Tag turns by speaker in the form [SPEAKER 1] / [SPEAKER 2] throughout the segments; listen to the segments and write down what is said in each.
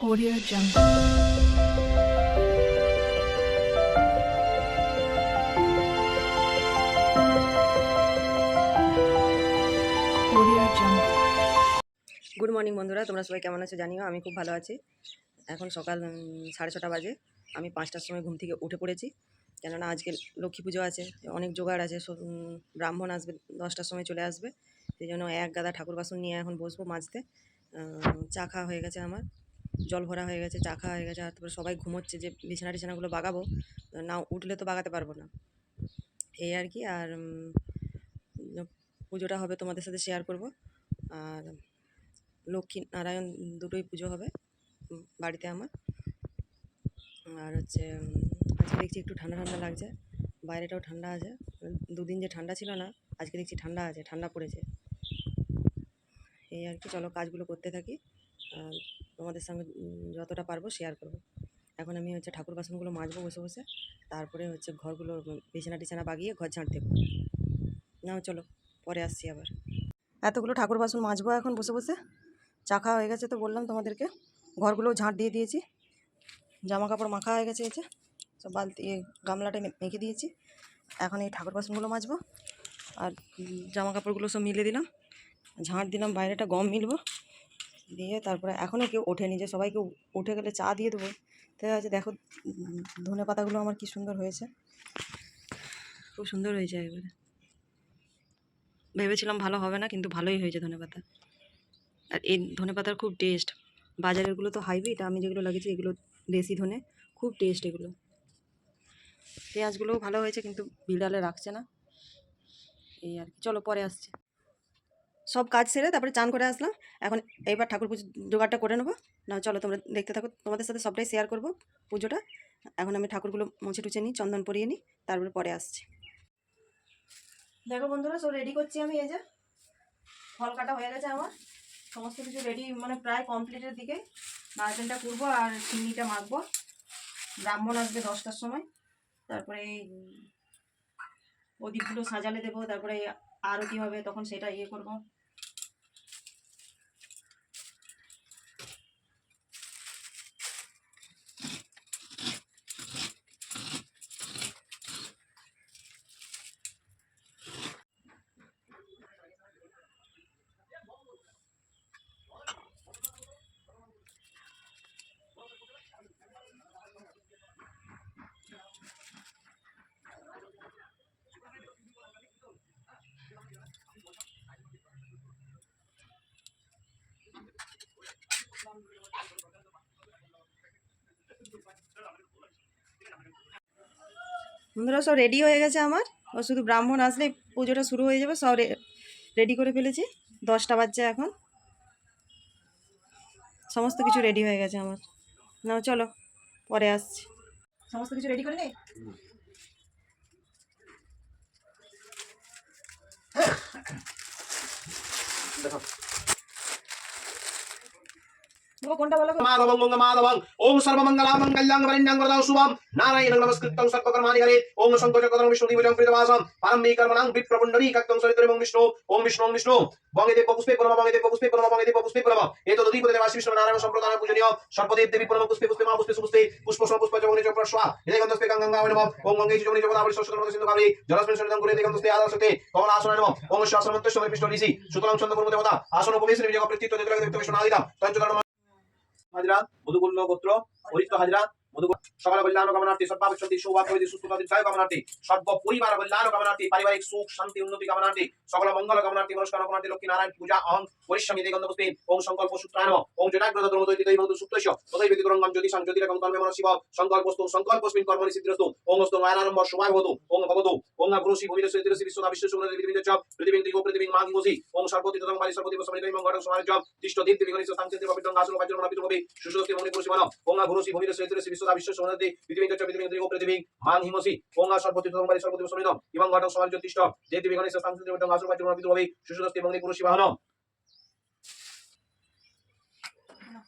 [SPEAKER 1] Audio Jungle.
[SPEAKER 2] Good morning বন্ধুরা। তোমরা সবাই কেমন আছো জানিও আমি খুব ভালো আছি। এখন সকাল সাড়ে ছটা বাজে। আমি পাঁচটার সময় ঘুম থেকে উঠে পড়েছি। কেননা আজকে লক্ষ্মী পুজো আছে অনেক জোগাড় আছে ব্রাহ্মণ আসবে দশটার সময় চলে আসবে। সেই জন্য এক গাদা ঠাকুর বাসন নিয়ে এখন বসবো আহ, চা খাওয়া হয়ে গেছে আমার। জল ভরা হয়ে গেছে, চা খাওয়া হয়ে গেছে, আর তারপরে সবাই ঘুমোচ্ছে যে বিছানা টিছানাগুলো বাগাবো না উঠলে তো বাগাতে পারব না। এই আর কি, আর পুজোটা হবে তোমাদের সাথে শেয়ার করব। আর লক্ষ্মী নারায়ণ দুটোই পুজো হবে বাড়িতে আমার। আর হচ্ছে আজকে দেখছি একটু ঠান্ডা ঠান্ডা লাগছে, বাইরেটাও ঠান্ডা আছে। দুদিন যে ঠান্ডা ছিল না, আজকে দেখছি ঠান্ডা আছে, ঠান্ডা পড়েছে। এই আর কি, চলো কাজগুলো করতে থাকি। তোমাদের সঙ্গে যতটা পারব শেয়ার করব। এখন আমি হচ্ছে ঠাকুর বাসনগুলো মাজবো বসে বসে, তারপরে হচ্ছে ঘরগুলো বিছানা টিছানা বাগিয়ে ঘর ঝাঁট দেবো। নাও চলো, পরে আসছি আবার। এতগুলো ঠাকুর বাসন মাজবো এখন বসে বসে চাখা হয়ে গেছে তো বললাম তোমাদেরকে, ঘরগুলো ঝাঁট দিয়ে দিয়েছি জামা কাপড় মাখা হয়ে গেছে এসে সব বালতি গামলাটা মেখে দিয়েছি। এখন এই ঠাকুর বাসনগুলো মাজবো, আর জামা কাপড়গুলো সব মিলে দিলাম ঝাঁট দিলাম, বাইরেটা গম মিলবো। দিয়ে তারপরে এখনও কেউ ওঠেনি যে সবাইকে উঠে গেলে চা দিয়ে দেবো। তাই আছে দেখো, ধনে পাতাগুলো আমার কি সুন্দর হয়েছে। খুব সুন্দর হয়েছে এবারে। ভেবেছিলাম ভালো হবে না, কিন্তু ভালোই হয়েছে ধনে পাতা। আর এই ধনে পাতার খুব টেস্ট বাজারেরগুলো তো হাইব্রিড আমি যেগুলো লাগিয়েছি এগুলো দেশি ধনে, খুব টেস্ট এগুলো। পেঁয়াজগুলোও ভালো হয়েছে, কিন্তু বিড়ালে রাখছে না। এই আর কি। চলো পরে আসছি। সব কাজ সেরে তারপরে চান করে আসলাম। এখন এইবার ঠাকুর পুজো জোগাড়টা করে নেব। না চলো তোমরা দেখতে থাকো। তোমাদের সাথে সবটাই শেয়ার করব পুজোটা। এখন আমি ঠাকুরগুলো মুছে টুছে নিই, চন্দন পরিয়ে নিই, তারপরে পরে আসছি। দেখো বন্ধুরা, সব রেডি করছি আমি, এই যে ফল কাটা হয়ে গেছে আমার। সমস্ত কিছু রেডি মানে প্রায় কমপ্লিটের দিকে। নারকেলটা করব আর চিনিটা মাখবো। ব্রাহ্মণ আসবে দশটার সময়। তারপরে এই প্রদীপগুলো সাজালে দেবো, তারপরে আরতি হবে, তখন সেটা ইয়ে করব। বন্ধুরা, সব রেডি হয়ে গেছে আমার। ও শুধু ব্রাহ্মণ আসলে পুজোটা শুরু হয়ে যাবে, সব রেডি করে ফেলেছি। দশটা বাজছে এখন। সমস্ত কিছু রেডি হয়ে গেছে আমার। না চলো, পরে আসছি। সমস্ত কিছু রেডি করে নেই
[SPEAKER 3] ओम सर्वमंगला मंगल्यां वरिण्यां वरदां शुभं नारायणं नमस्कृतं सर्वकर्माणि हरे ओम संकोचकदं ओम विष्णु विष्णु বঙ্গে দেব পুষ্পে প্রণব বঙ্গে দেব পুষ্পে প্রণব বঙ্গে দেব পুষ্পে প্রণব হাজরা মধুকুল্ল গোত্র হরিত হাজরা সকাল কল্যাণ কামনার্থী সর্বাবচ্ছন্তি সৌভাগ্য সুস্থতা দীর্ঘায়ু কামনার্থী। সর্ব পরিবার কল্যাণ কামনার্থী, পারিবারিক সুখ, শান্তি, উন্নতি কামনার্থী মন মনা মনি সুন্দর পৃথিবী এবং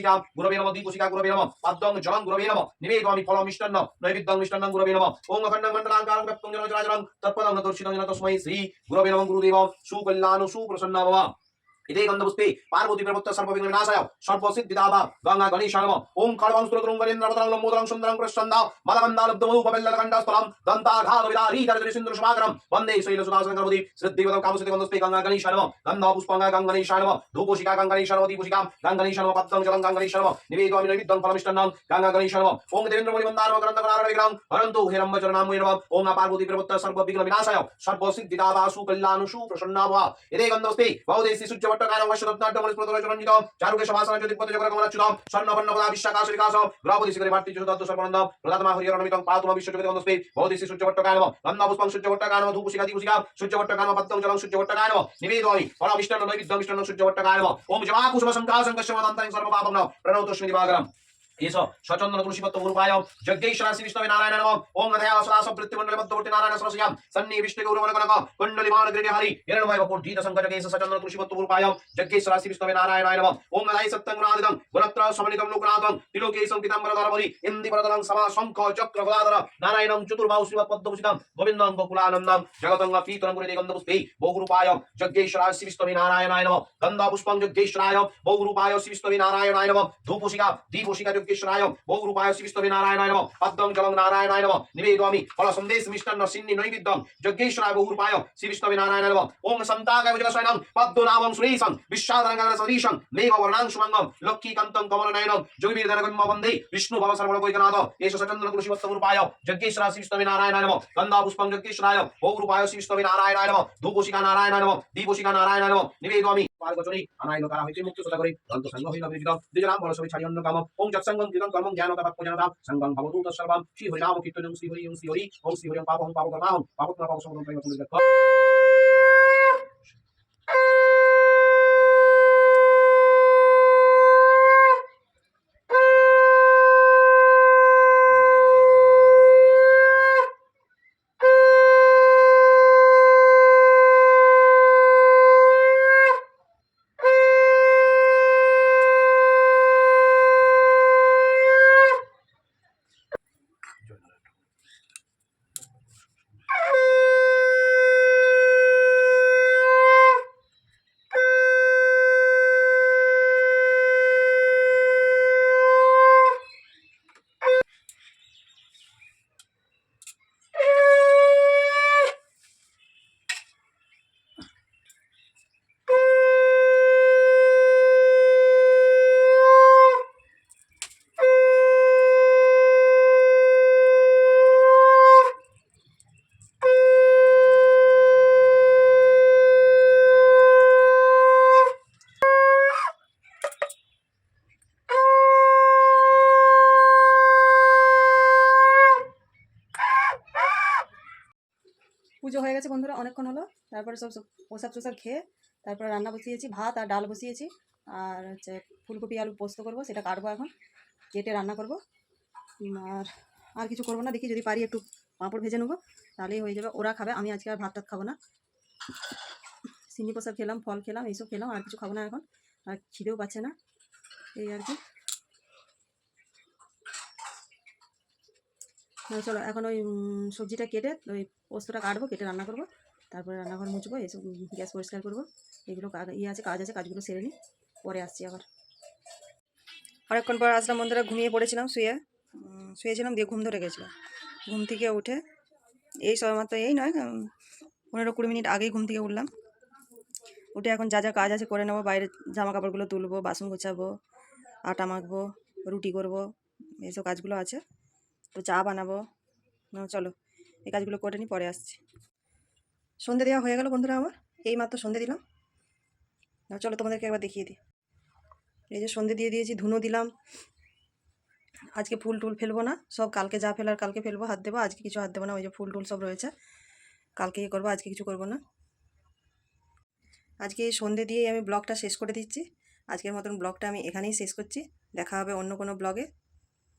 [SPEAKER 3] কোশিকা গুরবে নম দি কোশিকা গুরবে নম পাদ্যং জলং গুরবে নম নিবেদমি ফলম মিষ্টান্ন, নৈবেদ্যং মিষ্টান্নং গুরবে নম ওং অখণ্ডং গণ্ডলাঙ্কারং ব্যক্তং জনজরাজরং তৎপদং নদর্শিতং জনতস্মৈ শ্রী গুরবে নম গুরুদেবং সুকল্যাণু সুপ্রসন্না ভবাম। এটাই গন্ধপুষ্পী পার্বতী প্রভুত্ব সর্ববিঘ্ন বিনাশায়। সর্বসিদ্ধিদাভাব গঙ্গা গণেশ সর্ব ওম খড়বং সুরতরং গরেন্দ্রবতরং লম্বোদরং সুন্দরং কৃষ্ণন্দাও মালবন্দালব্ধবধূ পবেল্লকণ্ডাস্থলম দন্তাঘাতবিদারী চরিত্র সুন্দর সমাগ্রম। বন্দে শৈল সুদাসন গর্ভবতী শ্রদ্ধিবতম কামসিতে গন্ধপুষ্পী গঙ্গা গণেশ সর্ব গন্ধ পুষ্পঙ্গা গঙ্গণী সর্ব ধূপোষিকা গঙ্গণী সর্ব দীপোষিকাম গঙ্গণী সর্ব পদ্মং জলং গঙ্গণী সর্ব নিবেদিত আমি নৈবিদ্যং ফলমিষ্টন্নং গঙ্গা গণেশ সর্ব ওম দেবেন্দ্র মণি বন্দারম গ্রন্থকরার বিগ্রহম হরন্তু হিরম্ব চরণাম বৈরব ওম পার্বতী প্রভুত্ব সর্ববিঘ্ন বিনাশায়। সর্বসিদ্ধিদাবা সুকল্যাণু সুপ্রসন্নাভা এটাই গন্ধপুষ্পী বহুদেশী সূর্যবট নাট্যকার বৈষ্ণব নাট্যমণি স্মৃত রঞ্জিত চারুকে সমাসন যদি পথে জগর গমনাচ্ছিল স্বর্ণবর্ণ কলা বিশ্বাকাশ বিকাশ গ্রাবতী শিখরে ভারতী যশোদত্ত সর্বনন্দ প্রদাতমা হরিহর নমিতং পাতুমা বিশ্বজগতে বন্দস্পি ভৌতি শ্রী সূর্য ভট্ট কানব নন্দা পুষ্পং সূর্য ভট্ট কানব, ধূপ শিখা দিপুশিখা সূর্য ভট্ট কানব পদ্ম জলং সূর্য ভট্ট কানব। নিবেদয়ি পরম বিষ্ণু নৈবিদ্য বিষ্ণু সূর্য ভট্ট কানব। ওম জমা কুসুম সংকাশ সংকর্ষ মদন্তং সর্বপাপম প্রণৌতোষ্মি দিবাগরম এস সচন্দন তুলসীপত্র গুরুপায় যজ্ঞেশ্বরা শ্রী বিষ্ণবে নারায়ণ নম। ওম নধয়া সদাস বৃত্তিমণ্ডলে মধ্যবর্তী নারায়ণ সরসয়াম সন্নি বিষ্ণু গৌরব কনক কুণ্ডলি মার গৃহে হরি হিরণময় বপুর ধীত সংকট কেশ সচন্দন তুলসীপত্র গুরুপায় যজ্ঞেশ্বরা শ্রী বিষ্ণবে নারায়ণ নম। ওম নধাই সত্যঙ্গনাদিদং গুণত্র সমনিকম লোকনাথং, ত্রিলোকে সংকিতাম্বর ধরবরি ইন্দি প্রদলং সমা শঙ্খ চক্র গদাধর, নারায়ণং চতুর্বাহু শিব পদ্মভূষিতং গোবিন্দং গোকুলানন্দং জগতং পীতরং গুরে গন্ধপুষ্পে বহুরূপায় যজ্ঞেশ্বরা শ্রী বিষ্ণবে নারায়ণ নম। গন্ধপুষ্পং যজ্ঞেশ্বরায় বহুরূপায় শ্রী বিষ্ণবে নারায়ণ নম। ধূপশিকা দীপশিকা ভূতকেশ্বরায় বহুরূপায় শ্রীবিস্তবে নারায়ণায় নম। পদ্মং জলং নারায়ণায় নম। নিবেদমি ফল সন্দেশ মিষ্টান্ন সিন্নি নৈবিদ্যম যজ্ঞেশ্বরায় বহুরূপায় শ্রীবিস্তবে নারায়ণায় নম। ওং সন্তাগায় উজ্জ্বলশয় নম। পদ্মনামং সুরেশং বিশ্বাদরঙ্গাদর সদীশং নৈব বর্ণাংশুমঙ্গম লক্ষ্মীকান্তং কমলনয়নম যোগীবীরদরগম্য বন্দে বিষ্ণু ভবসর্বলোকৈকনাথ এষ সচন্দ্র কৃষিবত্তমূপায় যজ্ঞেশ্বরায় শ্রীবিস্তবে নারায়ণায় নম। গন্ধা পুষ্পং যজ্ঞেশ্বরায় বহুরূপায় শ্রীবিস্তবে নারায়ণায় নম। ধূপোষিকা নারায়ণায় নম। দীপোষিকা নারায়ণায় নম। নিবেদমি নিবেদয়ামি পার্বচনী আনাইল তারা হইতে মুক্তি সদা করে দন্ত সঙ্গ হইল বিজিত দ্বিজনাম বল সবই ছাড়ি অন্য কাম ওং যৎসঙ্গম কৃতম কর্মং জ্ঞান তাপাক জানতাম সঙ্গম ভবতু তৎসর্বম শ্রী হরি নাম কীর্তনং শ্রী হরি ওং শ্রী হরি ওং শ্রী হরি পাপং পাপ কর্মাহং পাপত্মা পাপ সমগ্র প্রেম পুনর্গত
[SPEAKER 2] পুজো হয়ে গেছে বন্ধুরা, অনেকক্ষণ হলো। তারপরে সব প্রসাদ প্রসাদ খেয়ে তারপরে রান্না বসিয়েছি, ভাত আর ডাল বসিয়েছি। আর হচ্ছে ফুলকপি আলু পোস্ত করব, সেটা কাটবো এখন, কেটে রান্না করব। আর আর কিছু করব না, দেখি যদি পারি একটু পাঁপড় ভেজে নেব, তাহলেই হয়ে যাবে। ওরা খাবে, আমি আজকে আর ভাত টাত খাব না। সিন্নি প্রসাদ খেলাম, ফল খেলাম, এইসব খেলাম, আর কিছু খাব না এখন। আর খিদেও পাচ্ছে না, এই আর কি। চলো, এখন ওই সবজিটা কেটে ওই পোস্তটা কাটবো, কেটে রান্না করব। তারপরে রান্নাঘর মুছবো এসব গ্যাস পরিষ্কার করব। এগুলো ইয়ে আছে, কাজ আছে, কাজগুলো সেরে নিই, পরে আসছি আবার। অনেকক্ষণ পর আসলাম, বন্ধুরা ঘুমিয়ে পড়েছিলাম শুয়ে। শুয়েছিলাম, দিয়ে ঘুম ধরে গেছিলাম ঘুম থেকে উঠে, এই সময়মাত্র এই নয় পনেরো কুড়ি মিনিট আগেই ঘুম থেকে উঠলাম। উঠে এখন যা যা কাজ আছে করে নেব, বাইরে জামা কাপড়গুলো তুলবো, বাসন গোছাবো, আটা মাখবো, রুটি করব, এইসব কাজগুলো আছে। তো চা বানাবো। না, চলো এই কাজগুলো করে নিই পরে আসছি। সন্ধে দেওয়া হয়ে গেল বন্ধুরা আমার এই মাত্র সন্ধে দিলাম। না, চলো তোমাদেরকে একবার দেখিয়ে দিই। এই যে সন্ধে দিয়ে দিয়েছি ধুনো দিলাম। আজকে ফুল টুল ফেলব না সব কালকে যা ফেলার কালকে ফেলব হাত দেবো আজকে কিছু হাত দেবো না ওই যে ফুল টুল সব রয়েছে। কালকে ইয়ে করব আজকে কিছু করব না। আজকে এই সন্ধে দিয়েই আমি ব্লগটা শেষ করে দিচ্ছি। আজকের মতন ব্লগটা আমি এখানেই শেষ করছি। দেখা হবে অন্য কোনো ব্লগে।